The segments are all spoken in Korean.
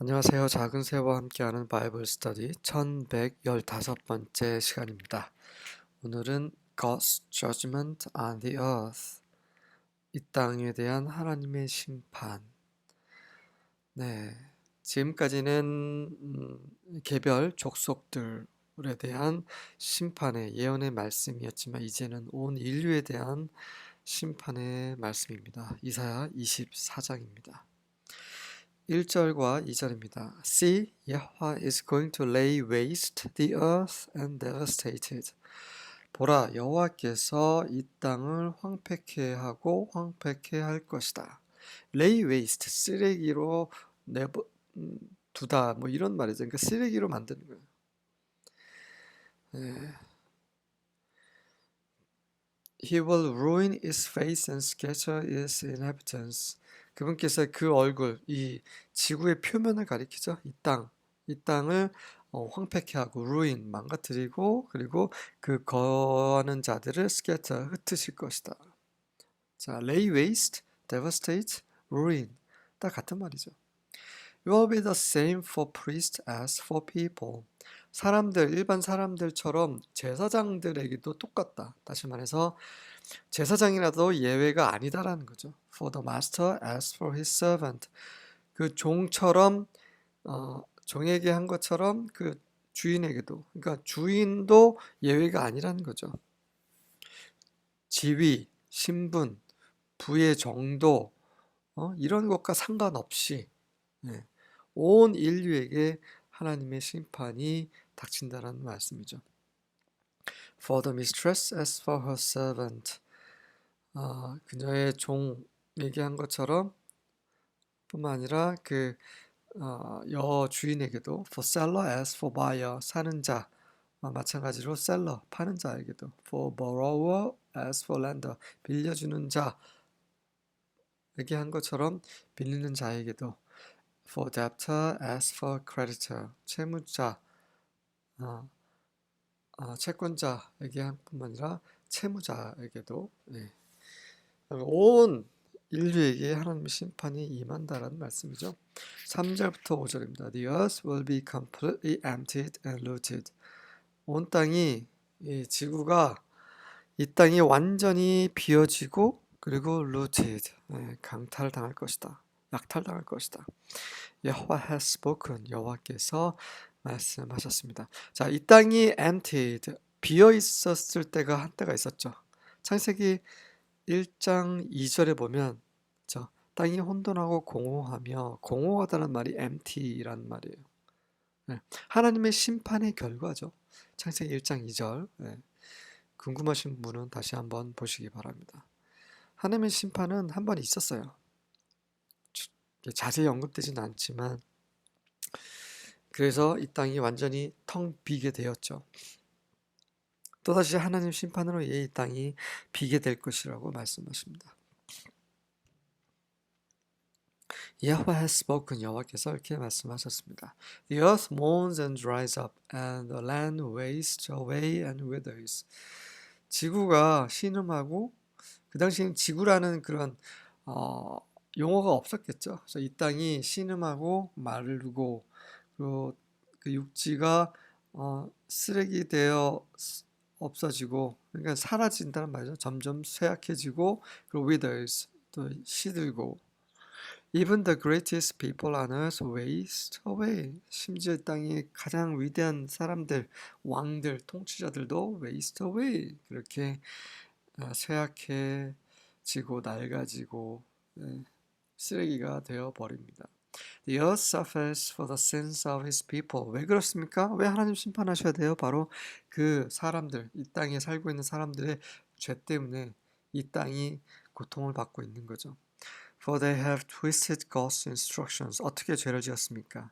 안녕하세요. 작은 새와 함께하는 바이블 스터디 1115번째 시간입니다. 오늘은 God's Judgment on the Earth 이 땅에 대한 하나님의 심판 네, 지금까지는 음, 개별 족속들에 대한 심판의 예언의 말씀이었지만 이제는 온 인류에 대한 심판의 말씀입니다. 이사야 24장입니다. 1절과 2절입니다. See, Yahweh is going to lay waste the earth and devastate it. 보라, 여호와께서 이 땅을 황폐케 하고 황폐케 할 것이다. lay waste, 쓰레기로 내버 음, 두다, 뭐 이런 말이죠. 그러니까 쓰레기로 만드는 거예요. 네. He will ruin its face and scatter its inhabitants. 그분께서 그 얼굴, 이 지구의 표면을 가리키죠. 이 땅, 이 땅을 어, 황폐케 하고 ruin 망가뜨리고 그리고 그 거하는 자들을 scatter 흩으실 것이다. 자, lay waste, devastate, ruin 다 같은 말이죠. Will be the same for priests as for people. 사람들, 일반 사람들처럼 제사장들에게도 똑같다. 다시 말해서 제사장이라도 예외가 아니다라는 거죠. For the master as for his servant. 그 종처럼 어, 종에게 한 것처럼 그 주인에게도 그러니까 주인도 예외가 아니라는 거죠. 지위, 신분, 부의 정도 어, 이런 것과 상관없이 네, 온 인류에게 하나님의 심판이 닥친다라는 말씀이죠. For the mistress as for her servant. 어, 그녀의 종 얘기한 것처럼 뿐만 아니라 그 어, 여주인에게도 for seller as for buyer 사는 자 어, 마찬가지로 seller 파는 자에게도 for borrower as for lender 빌려주는 자 얘기한 것처럼 빌리는 자에게도 for debtor as for creditor 채무자 어, 어, 채권자에게 뿐만 아니라 채무자에게도 네. 온 인류에게 하나님의 심판이 임한다라는 말씀이죠. 3절부터 5절입니다. The earth will be completely emptied and looted. 온 땅이 이 지구가 이 땅이 완전히 비어지고 그리고 looted 네, 강탈 당할 것이다. 약탈당할 것이다. 여호와 has spoken 여호와께서 말씀하셨습니다. 자, 이 땅이 emptied 비어 있었을 때가 한때가 있었죠. 창세기 1장 2절에 보면 저 땅이 혼돈하고 공허하며 공허하다는 말이 empty라는 말이에요. 네. 하나님의 심판의 결과죠. 창세기 1장 2절. 네. 궁금하신 분은 다시 한번 보시기 바랍니다. 하나님의 심판은 한 번 있었어요. 자세히 언급되지는 않지만 그래서 이 땅이 완전히 텅 비게 되었죠. 또다시 하나님 심판으로 이 땅이 비게 될 것이라고 말씀하십니다. Yahweh has spoken. 여호와께서 이렇게 말씀하셨습니다. The earth mourns and dries up, and the land wastes away and withers. 지구가 신음하고 그 당시엔 지구라는 그런 어, 용어가 없었겠죠. 그래서 이 땅이 신음하고 마르고 그리고 그 육지가 어, 쓰레기 되어 없어지고 그러니까 사라진다는 말이죠. 점점 쇠약해지고 그리고 withers 또 시들고 Even the greatest people on earth waste away. 심지어 땅의 가장 위대한 사람들, 왕들, 통치자들도 waste away. 그렇게 쇠약해지고 낡아지고 쓰레기가 되어 버립니다. The earth suffers for the sins of his people. 왜 그렇습니까? 왜 하나님 심판하셔야 돼요? 바로 그 사람들, 이 땅에 살고 있는 사람들의 죄 때문에 이 땅이 고통을 받고 있는 거죠. For they have twisted God's instructions. 어떻게 죄를 지었습니까?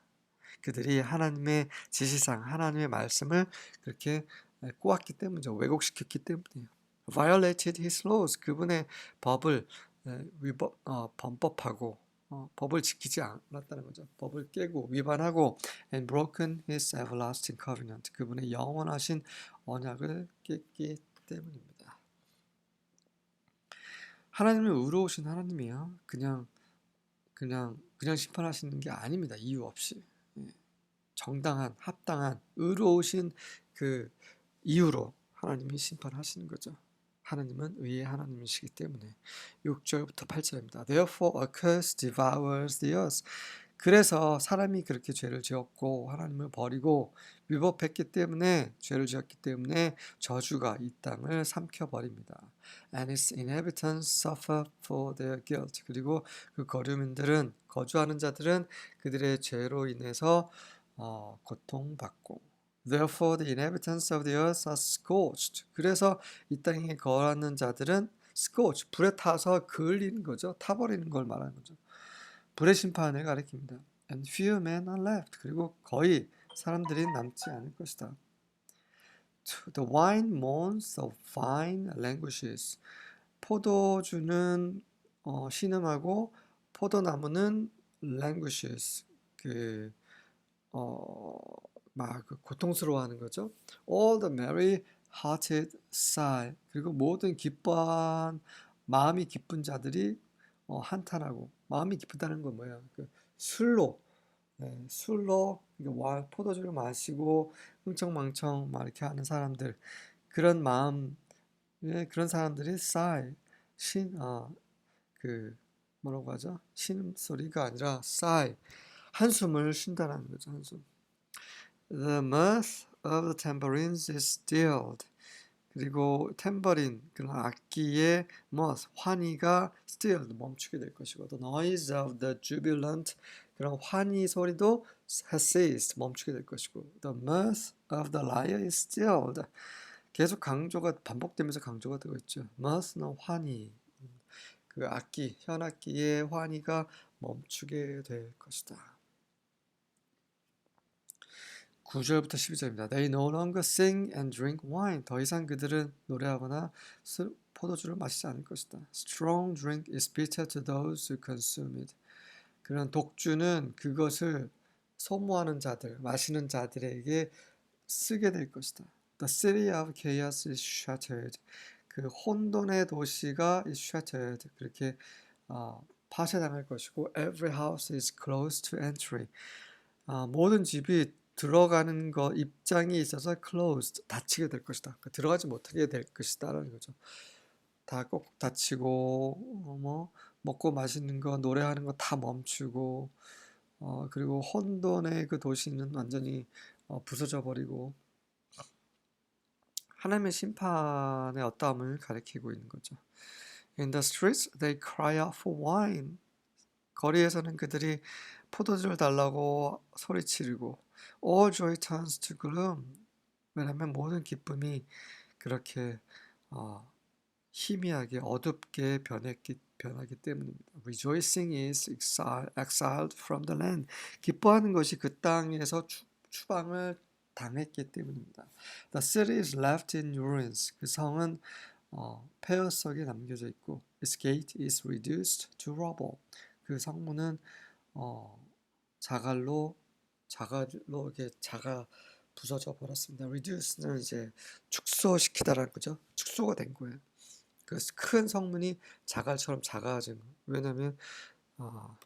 그들이 하나님의 지시상, 하나님의 말씀을 그렇게 꼬았기 때문이죠. 왜곡시켰기 때문이에요. Violated his laws. 그분의 법을 위법, 어, 범법하고 어, 법을 지키지 않았다는 거죠. 법을 깨고 위반하고 and broken his everlasting covenant. 그분의 영원하신 언약을 깼기 때문입니다. 하나님은 의로우신 하나님이에요. 그냥 그냥 그냥 심판하시는 게 아닙니다. 이유 없이. 예. 정당한, 합당한, 의로우신 그 이유로 하나님이 심판하시는 거죠. 하나님은 의의 하나님이시기 때문에 6절부터 8절입니다. Therefore a curse devours the earth. 그래서 사람이 그렇게 죄를 지었고 하나님을 버리고 위법했기 때문에 죄를 지었기 때문에 저주가 이 땅을 삼켜 버립니다. And its inhabitants suffer for their guilt. 그리고 그 거류민들은 거주하는 자들은 그들의 죄로 인해서 어, 고통받고 Therefore the inhabitants of the earth are scorched. 그래서 이 땅에 거하는 자들은 scorched, 불에 타서 그을리는 거죠. 타버리는 걸 말하는 거죠. 불의 심판을 가리킵니다. And few men are left. 그리고 거의 사람들이 남지 않을 것이다. The wine mourns, the vine languishes. 포도주는 어, 신음하고 포도나무는 languishes. 그 어, 막 고통스러워하는 거죠. All the merry-hearted sigh. 그리고 모든 기뻐한 마음이 기쁜 자들이 어, 한탄하고 마음이 기쁘다는 건 뭐야? 그 술로 네, 술로 와 포도주를 마시고 흥청망청 막 이렇게 하는 사람들 그런 마음 예, 그런 사람들이 sigh 신아그 뭐라고 하죠? 신 소리가 아니라 sigh 한숨을 쉰다는 거죠 한숨. The mirth of the tambourines is stilled. 그리고 탬버린 그런 악기의 mirth 환희가 stilled 멈추게 될 것이고 the noise of the jubilant 그런 환희 소리도 has ceased 멈추게 될 것이고 the mirth of the lyre is stilled 계속 강조가 반복되면서 강조가 되고 있죠. mirth는 환희 그 악기 현악기의 환희가 멈추게 될 것이다. 9절부터 12절입니다. They no longer sing and drink wine. 더 이상 그들은 노래하거나 술, 포도주를 마시지 않을 것이다. Strong drink is bitter to those who consume it. 그런 독주는 그것을 소모하는 자들, 마시는 자들에게 쓰게 될 것이다. The city of chaos is shattered. 그 혼돈의 도시가 is shattered. 그렇게 어, 파쇄당할 것이고 every house is closed to entry. 아, 모든 집이 들어가는 거 입장이 있어서 closed 닫히게 될 것이다. 그 들어가지 못하게 될 것이다라는 거죠. 다 꼭 닫히고 어, 뭐 먹고 마시는 거 노래하는 거 다 멈추고 어, 그리고 혼돈의 그 도시는 완전히 어, 부서져 버리고 하나님의 심판의 어떠함을 가리키고 있는 거죠. In the streets they cry out for wine. 거리에서는 그들이 포도주를 달라고 소리치르고 all joy turns to gloom. 왜냐하면 모든 기쁨이 그렇게 어, 희미하게 어둡게 변했기 변하기 때문입니다. Rejoicing is exile, exiled from the land. 기뻐하는 것이 그 땅에서 추, 추방을 당했기 때문입니다. The city is left in ruins. 그 성은 어, 폐허석에 남겨져 있고, its gate is reduced to rubble. 그 성문은 어, 자갈로 자갈로 이렇게 자가 부서져 버렸습니다. reduce는 이제 축소시키다라는 거죠. 축소가 된 거예요. 그큰 성문이 자갈처럼 작아진 거. 왜냐하면 어,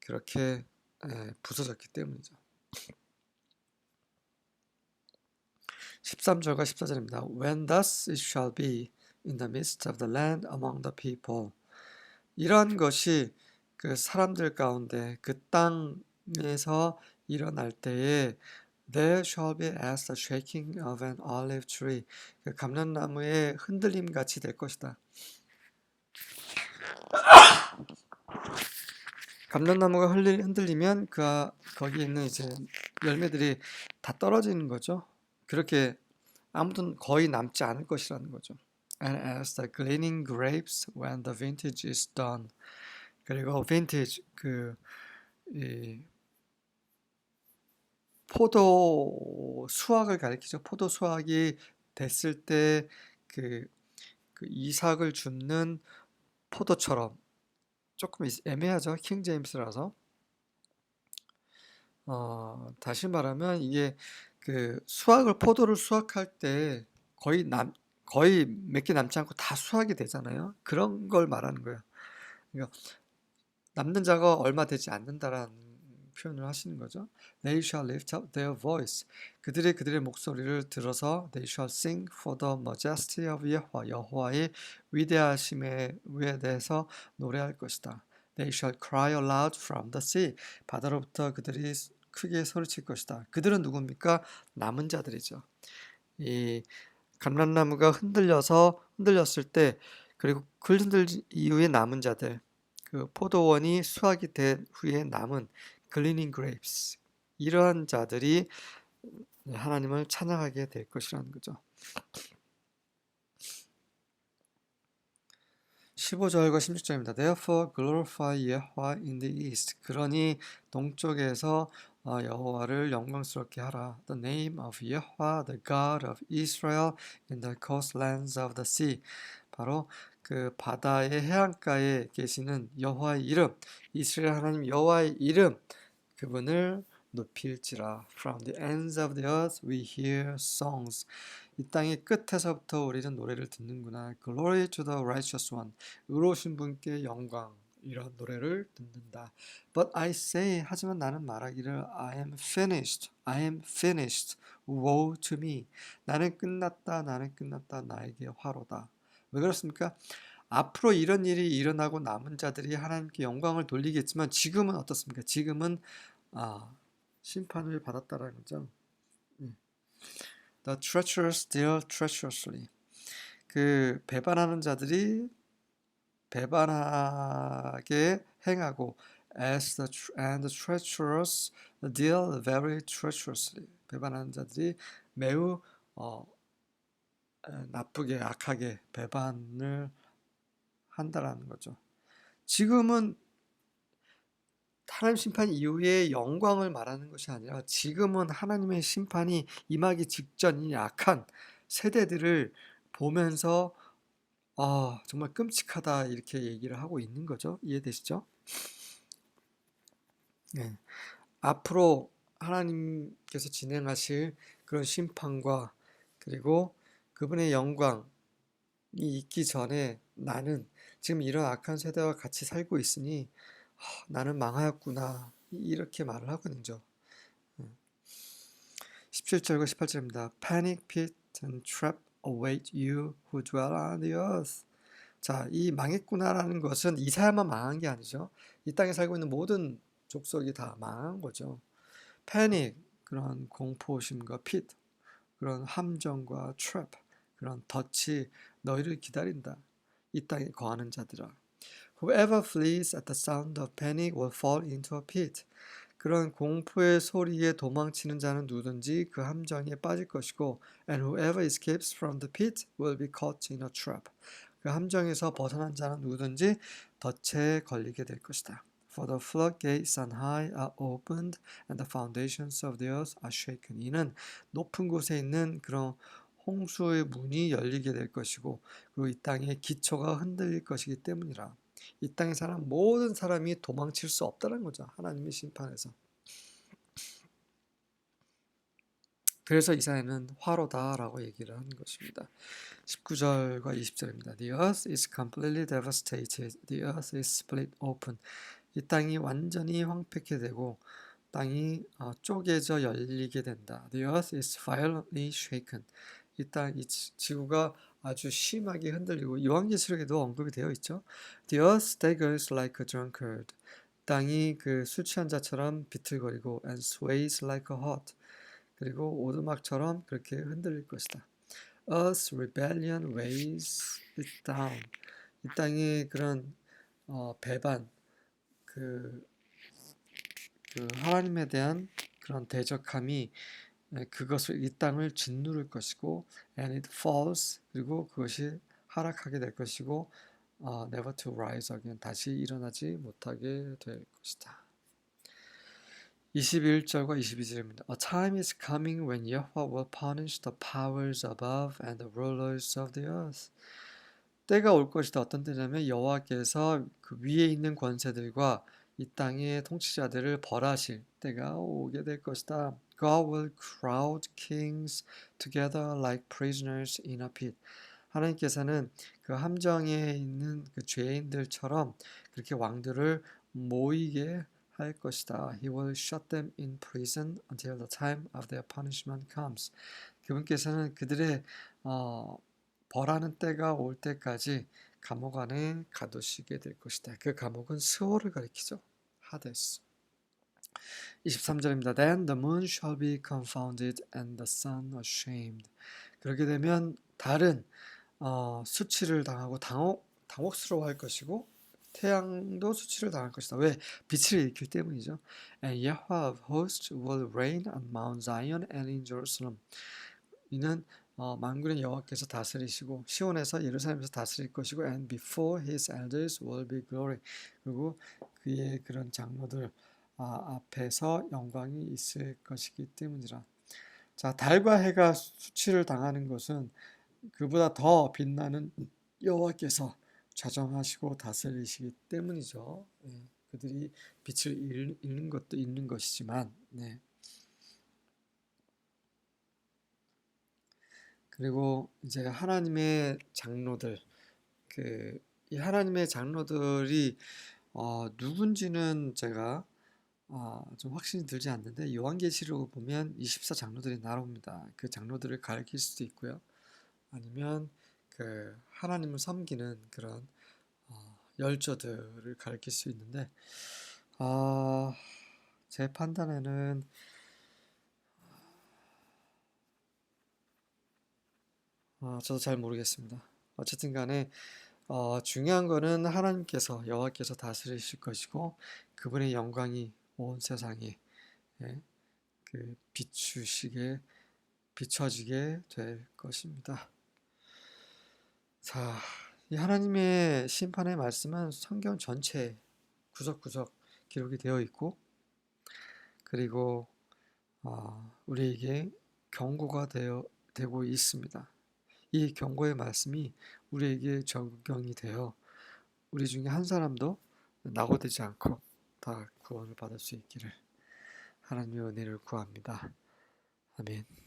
그렇게 에, 부서졌기 때문이죠. 13절과 14절입니다. When thus it shall be in the midst of the land among the people. 이런 것이 그 사람들 가운데 그 땅에서 일어날 때에 There shall be as the shaking of an olive tree. 그 감람나무의 흔들림 같이 될 것이다. 감람나무가 흔들, 흔들리면 그 거기 있는 이제 열매들이 다 떨어지는 거죠. 그렇게 아무튼 거의 남지 않을 것이라는 거죠. And as the gleaning grapes when the vintage is done. 그리고 vintage 그이 포도 수확을 가리키죠. 포도 수확이 됐을 때그 그 이삭을 줍는 포도처럼 조금 애매하죠. 킹 제임스라서. 어, 다시 말하면 이게 그 수확을 포도를 수확할 때 거의 남 거의 몇 개 남지 않고 다 수확이 되잖아요. 그런 걸 말하는 거예요. 그러니까 남는 자가 얼마 되지 않는다라는 표현을 하시는 거죠. They shall lift up their voice. 그들의 그들의 목소리를 들어서 They shall sing for the majesty of 여호와 여호와의 위대하심에 대해서 노래할 것이다. They shall cry aloud from the sea. 바다로부터 그들이 크게 소리칠 것이다. 그들은 누굽니까? 남은 자들이죠. 이 감람나무가 흔들려서 흔들렸을 때 그리고 글 흔들 이후에 남은 자들 그 포도원이 수확이 된 후에 남은 글리닝 그레이프스 이러한 자들이 하나님을 찬양하게 될 것이라는 거죠. 15절과 16절입니다. Therefore glorify Yahweh in the east. 그러니 동쪽에서 어, 여호와를 영광스럽게 하라. The name of Yahweh, the God of Israel, in the coastlands of the sea. 바로 그 바다의 해안가에 계시는 여호와의 이름, 이스라엘 하나님 여호와의 이름, 그분을 높일지라. From the ends of the earth we hear songs. 이 땅의 끝에서부터 우리는 노래를 듣는구나. Glory to the righteous one. 의로우신 분께 영광. 이런 노래를 듣는다. But I say, 하지만 나는 말하기를 I am finished, I am finished, woe to me. 나는 끝났다, 나는 끝났다, 나에게 화로다. 왜 그렇습니까? 앞으로 이런 일이 일어나고 남은 자들이 하나님께 영광을 돌리겠지만 지금은 어떻습니까? 지금은 아, 심판을 받았다라는 거죠. The treacherous deal treacherously. 그 배반하는 자들이 배반하게 행하고 as the and the treacherous deal very treacherously. 배반하는 자들이 매우 어, 나쁘게 악하게 배반을 한다라는 거죠. 지금은 하나님 심판 이후의 영광을 말하는 것이 아니라 지금은 하나님의 심판이 임하기 직전인 악한 세대들을 보면서 아, 정말 끔찍하다 이렇게 얘기를 하고 있는 거죠. 이해되시죠? 네. 앞으로 하나님께서 진행하실 그런 심판과 그리고 그분의 영광이 있기 전에 나는 지금 이런 악한 세대와 같이 살고 있으니 하, 나는 망하였구나 이렇게 말을 하거든요. 17절과 18절입니다. Panic, pit, and trap await you who dwell on the earth. 자, 이 망했구나라는 것은 이사야만 망한 게 아니죠. 이 땅에 살고 있는 모든 족속이 다 망한 거죠. 패닉, 그런 공포심과 핏, 그런 함정과 트랩, 그런 덫이 너희를 기다린다. 이 땅에 거하는 자들아. Whoever flees at the sound of panic will fall into a pit. 그런 공포의 소리에 도망치는 자는 누구든지 그 함정에 빠질 것이고 and whoever escapes from the pit will be caught in a trap. 그 함정에서 벗어난 자는 누구든지 덫에 걸리게 될 것이다. For the floodgates on high are opened and the foundations of the earth are shaken. 이는 높은 곳에 있는 그런 홍수의 문이 열리게 될 것이고 그리고 이 땅의 기초가 흔들릴 것이기 때문이라. 이 땅에 사는 모든 사람이 도망칠 수 없다는 거죠. 하나님의 심판에서. 그래서 이사야는 화로다라고 얘기를 하는 것입니다. 19절과 20절입니다. The earth is completely devastated. The earth is split open. 이 땅이 완전히 황폐케 되고 땅이 어, 쪼개져 열리게 된다. The earth is violently shaken. 이 땅, 이 지구가 아주 심하게 흔들리고 요한계시록에도 언급이 되어 있죠. The earth staggers like a drunkard. 땅이 그 술 취한 자처럼 비틀거리고 and sways like a hot. 그리고 오두막처럼 그렇게 흔들릴 것이다. Earth's rebellion weighs it down. 이 땅의 그런 어, 배반, 그, 그 하나님에 대한 그런 대적함이 그것을 이 땅을 짓누를 것이고 and it falls 그리고 그것이 하락하게 될 것이고 uh, never to rise again 다시 일어나지 못하게 될 것이다. 21절과 22절입니다. A time is coming when Yahweh will punish the powers above and the rulers of the earth. 때가 올 것이다. 어떤 때냐면 여호와께서 그 위에 있는 권세들과 이 땅의 통치자들을 벌하실 때가 오게 될 것이다. God will crowd kings together like prisoners in a pit. 하나님께서는 그 함정에 있는 그 죄인들처럼 그렇게 왕들을 모이게 할 것이다. He will shut them in prison until the time of their punishment comes. 그분께서는 그들의 어, 벌하는 때가 올 때까지 감옥 안에 가두시게 될 것이다. 그 감옥은 스월을 가리키죠. 하데스. 23절입니다. Then the moon shall be confounded and the sun ashamed. 그렇게 되면 달은 어, 수치를 당하고 당혹, 당혹스러워할 것이고 태양도 수치를 당할 것이다. 왜? 빛을 일으키기 때문이죠. And Yahweh of hosts will reign on Mount Zion and in Jerusalem. 이는 어, 만군의 여호와께서 다스리시고 시온에서 예루살렘에서 다스릴 것이고 and before his elders will be glory. 그리고 그의 그런 장로들 아, 앞에서 영광이 있을 것이기 때문이라. 자, 달과 해가 수치를 당하는 것은 그보다 더 빛나는 여호와께서 좌정하시고 다스리시기 때문이죠. 예, 그들이 빛을 잃- 잃는 것도 있는 것이지만, 네. 그리고 이제 하나님의 장로들, 그, 이 하나님의 장로들이 어, 누군지는 제가 아, 좀 확신이 들지 않는데 요한계시록을 보면 24 장로들이 나옵니다. 그 장로들을 가리킬 수도 있고요. 아니면 그 하나님을 섬기는 그런 어, 열조들을 가리킬 수 있는데 아, 제 판단에는 아, 저도 잘 모르겠습니다. 어쨌든 간에 어, 중요한 거는 하나님께서 여호와께서 다스리실 것이고 그분의 영광이 온 세상에 예, 그 비추시게 비춰지게 될 것입니다. 자, 이 하나님의 심판의 말씀은 성경 전체에 구석구석 기록이 되어 있고 그리고 어, 우리에게 경고가 되어 되고 있습니다. 이 경고의 말씀이 우리에게 적용이 되어 우리 중에 한 사람도 낙오되지 않고 다 구원을 받을 수 있기를 하나님의 은혜를 구합니다. 아멘.